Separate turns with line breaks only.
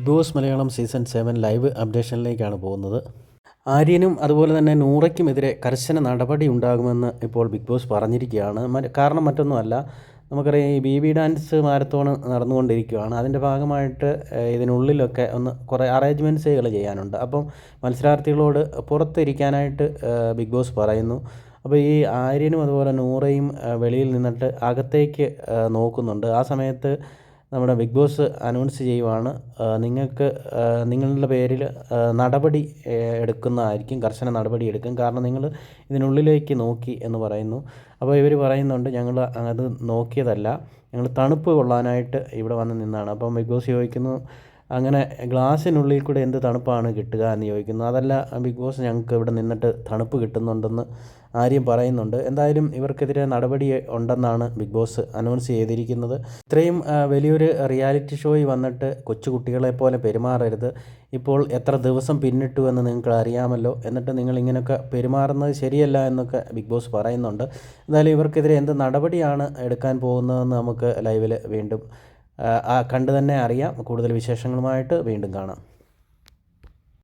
Big boss Malayalam season seven live അപ്ഡേഷനിലേക്കാണ് പോകുന്നത്. ആര്യനും അതുപോലെ തന്നെ നൂറയ്ക്കുമെതിരെ കർശന നടപടി ഉണ്ടാകുമെന്ന് ഇപ്പോൾ ബിഗ് ബോസ് പറഞ്ഞിരിക്കുകയാണ്. കാരണം മറ്റൊന്നുമല്ല. നമുക്കറിയാം ഈ ബി ബി ഡാൻസ് മാരത്തോൺ നടന്നുകൊണ്ടിരിക്കുകയാണ്. അതിന്റെ ഭാഗമായിട്ട് ഇതിനുള്ളിലൊക്കെ ഒന്ന് കുറേ അറേഞ്ച്മെന്റ്സുകൾ ചെയ്യാനുണ്ട്. അപ്പം മത്സരാർത്ഥികളോട് പുറത്തിരിക്കാനായിട്ട് ബിഗ് ബോസ് പറയുന്നു. അപ്പോൾ ഈ ആര്യനും അതുപോലെ നൂറയും വെളിയിൽ നിന്നിട്ട് അകത്തേക്ക് നോക്കുന്നുണ്ട്. ആ സമയത്ത് നമ്മുടെ ബിഗ് ബോസ് അനൗൺസ് ചെയ്യുവാണ്. നിങ്ങൾക്ക് നിങ്ങളുടെ പേരിൽ നടപടി എടുക്കുന്നതായിരിക്കും കർശന നടപടി എടുക്കും. കാരണം നിങ്ങൾ ഇതിനുള്ളിലേക്ക് നോക്കി എന്ന് പറയുന്നു. അപ്പോൾ ഇവർ പറയുന്നുണ്ട് ഞങ്ങൾ അത് നോക്കിയതല്ല. ഞങ്ങൾ തണുപ്പ് കൊള്ളാനായിട്ട് ഇവിടെ വന്ന് നിന്നാണ്. അപ്പം ബിഗ് ബോസ് ചോദിക്കുന്നു അങ്ങനെ ഗ്ലാസ്സിനുള്ളിൽ കൂടെ എന്ത് തണുപ്പാണ് കിട്ടുക എന്ന് ചോദിക്കുന്നു. അതല്ല ബിഗ് ബോസ് ഞങ്ങൾക്ക് ഇവിടെ നിന്നിട്ട് തണുപ്പ് കിട്ടുന്നുണ്ടെന്ന് ആര്യം പറയുന്നുണ്ട്. എന്തായാലും ഇവർക്കെതിരെ നടപടി ഉണ്ടെന്നാണ് ബിഗ് ബോസ് അനൗൺസ് ചെയ്തിരിക്കുന്നത്. ഇത്രയും വലിയൊരു റിയാലിറ്റി ഷോയിൽ വന്നിട്ട് കൊച്ചുകുട്ടികളെ പോലെ പെരുമാറരുത്. ഇപ്പോൾ എത്ര ദിവസം പിന്നിട്ടു എന്ന് നിങ്ങൾക്ക് അറിയാമല്ലോ. എന്നിട്ട് നിങ്ങൾ ഇങ്ങനെയൊക്കെ പെരുമാറുന്നത് ശരിയല്ല എന്നൊക്കെ ബിഗ് ബോസ് പറയുന്നുണ്ട്. എന്തായാലും ഇവർക്കെതിരെ എന്ത് നടപടിയാണ് എടുക്കാൻ പോകുന്നതെന്ന് നമുക്ക് ലൈവിൽ വീണ്ടും കണ്ടു തന്നെ അറിയാം. കൂടുതൽ വിശേഷങ്ങളുമായിട്ട് വീണ്ടും കാണാം.